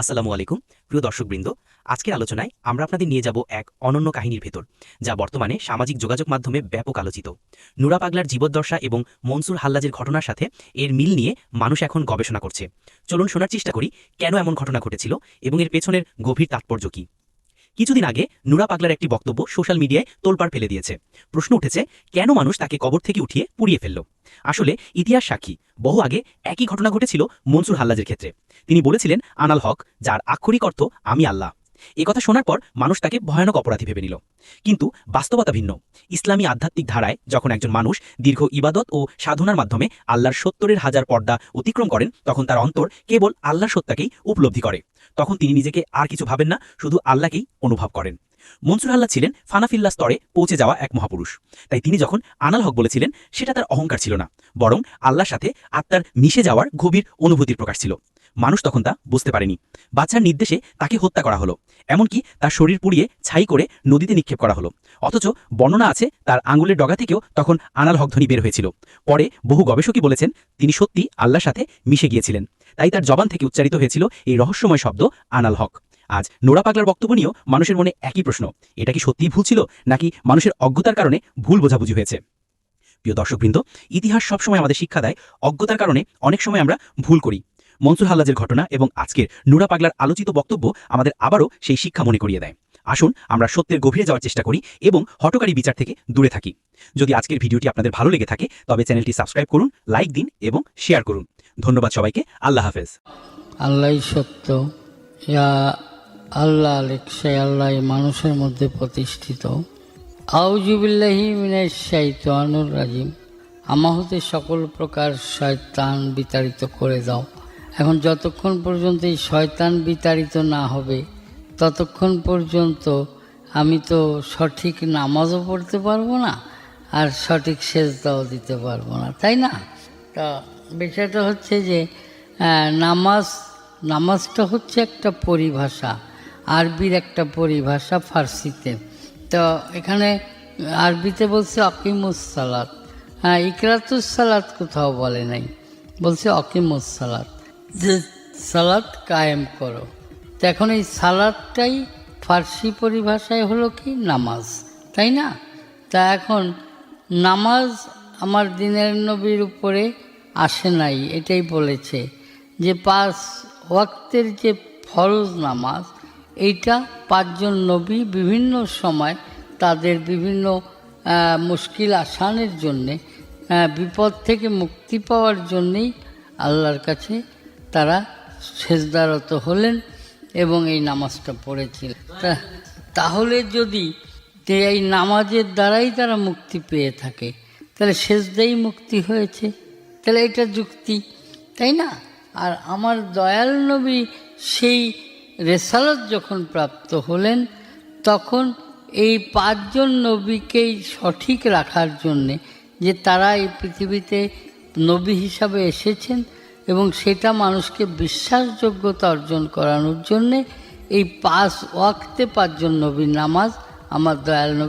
আসসালামু আলাইকুম, প্রিয় দর্শকবৃন্দ। আজকের আলোচনায় আমরা আপনাদের নিয়ে যাব এক অনন্য কাহিনীর ভেতর, যা বর্তমানে সামাজিক যোগাযোগ মাধ্যমে ব্যাপক আলোচিত। নুরা পাগলার জীবদ্দশা এবং মনসুর হাল্লাজের ঘটনার সাথে এর মিল নিয়ে মানুষ এখন গবেষণা করছে। চলুন শোনার চেষ্টা করি, কেন এমন ঘটনা ঘটেছিল এবং এর পেছনের গভীর তাৎপর্য কী? কিছুদিন আগে নুরা পাগলার একটি বক্তব্য সোশ্যাল মিডিয়ায় তোলপাড় ফেলে দিয়েছে। প্রশ্ন উঠেছে, কেন মানুষ তাকে কবর থেকে উঠিয়ে পুড়িয়ে ফেলল? আসলে ইতিহাস সাক্ষী, বহু আগে একই ঘটনা ঘটেছিল মনসুর হাল্লাজের ক্ষেত্রে। তিনি বলেছিলেন, আনাল হক, যার আক্ষরিক অর্থ আমি আল্লাহ। এ কথা শোনার পর মানুষ তাকে ভয়ানক অপরাধী ভেবে নিল। কিন্তু বাস্তবতা ভিন্ন। ইসলামী আধ্যাত্মিক ধারায় যখন একজন মানুষ দীর্ঘ ইবাদত ও সাধনার মাধ্যমে আল্লাহর সত্তরের হাজার পর্দা অতিক্রম করেন, তখন তার অন্তর কেবল আল্লাহর সত্তাকেই উপলব্ধি করে। তখন তিনি নিজেকে আর কিছু ভাবেন না, শুধু আল্লাহকেই অনুভব করেন। মনসুর আল্লাহ ছিলেন ফানাফিল্লা স্তরে পৌঁছে যাওয়া এক মহাপুরুষ। তাই তিনি যখন আনাল হক বলেছিলেন, সেটা তার অহংকার ছিল না, বরং আল্লাহর সাথে আত্মার মিশে যাওয়ার গভীর অনুভূতির প্রকাশ ছিল। মানুষ তখন তা বুঝতে পারেনি। বাচ্চার নির্দেশে তাকে হত্যা করা হলো, এমনকি তার শরীর পুড়িয়ে ছাই করে নদীতে নিক্ষেপ করা হলো। অথচ বর্ণনা আছে, তার আঙুলের ডগা থেকেও তখন আনাল হকধ্বনি বের হয়েছিল। পরে বহু গবেষকই বলেছেন, তিনি সত্যি আল্লাহর সাথে মিশে গিয়েছিলেন। তাই তার জবান থেকে উচ্চারিত হয়েছিল এই রহস্যময় শব্দ, আনাল হক। আজ নোরা পাগলার বক্তব্য নিয়েও মানুষের মনে একই প্রশ্ন, এটা কি সত্যিই ভুল ছিল, নাকি মানুষের অজ্ঞতার কারণে ভুল বোঝাবুঝি হয়েছে? প্রিয় দর্শকবৃন্দ, ইতিহাস সবসময় আমাদের শিক্ষা দেয় অজ্ঞতার কারণে, অনেক সময় আমরা ভুল করি। মনসুর হাল্লাজের ঘটনা এবং আজকের নুরা পাগলার আলোচিত বক্তব্য আমাদের আবারও সেই শিক্ষা মনে করিয়ে দেয়। আসুন, আমরা সত্যের গভীরে যাওয়ার চেষ্টা করি এবং হটকারী বিচার থেকে দূরে থাকি। যদি আজকের ভিডিওটি আপনাদের ভালো লেগে থাকে, তবে চ্যানেলটি সাবস্ক্রাইব করুন, লাইক দিন এবং শেয়ার করুন। ধন্যবাদ সবাইকে, আল্লাহ হাফেজ। আল্লাহ সত্য আল্লাহ আল্লাহ মানুষের মধ্যে প্রতিষ্ঠিত। আউজুবিল্লাহি রাজিম। সকল প্রকার শয়তান বিতাড়িত করে দাও। এখন যতক্ষণ পর্যন্ত এই শয়তান বিতাড়িত না হবে, ততক্ষণ পর্যন্ত আমি তো সঠিক নামাজও পড়তে পারব না আর সঠিক সেজদাও দিতে পারব না, তাই না? তা বিষয়টা হচ্ছে যে নামাজ, নামাজটা হচ্ছে একটা পরিভাষা, আরবির একটা পরিভাষা ফার্সিতে। তো এখানে আরবিতে বলছে অকিমুস সালাত। হ্যাঁ ইকরাতুস সালাত কোথাও বলে নাই, বলছে অকিমুস সালাত। যে সালাত কায়েম করো। এখন এই সালাদটাই ফার্সি পরিভাষায় হলো কি? নামাজ। তাই না? তা এখন নামাজ আমার দিনের নবীর উপরে আসে নাই, এটাই বলেছে। যে পাঁচ ওয়াক্তের যে ফরজ নামাজ, এইটা পাঁচজন নবী বিভিন্ন সময় তাদের বিভিন্ন মুশকিল আসানের জন্যে বিপদ থেকে মুক্তি পাওয়ার জন্যেই আল্লাহর কাছে তারা সেজদারত হলেন এবং এই নামাজটা পড়েছিলেন। তা- তাহলে যদি এই নামাজের দ্বারাই তারা মুক্তি পেয়ে থাকে, তাহলে সেজদাই মুক্তি হয়েছে। তাহলে এটা যুক্তি, তাই না? আর আমার দয়াল নবী সেই রেসালত যখন প্রাপ্ত হলেন, তখন এই পাঁচজন নবীকেই সঠিক রাখার জন্যে যে তারা এই পৃথিবীতে নবী হিসাবে এসেছেন এবং সেটা মানুষকে বিশ্বাসযোগ্যতা অর্জন করানোর জন্যে এই পাঁচ ওয়াক্তে পাঁচজন নবীর নামাজ আমার দয়াল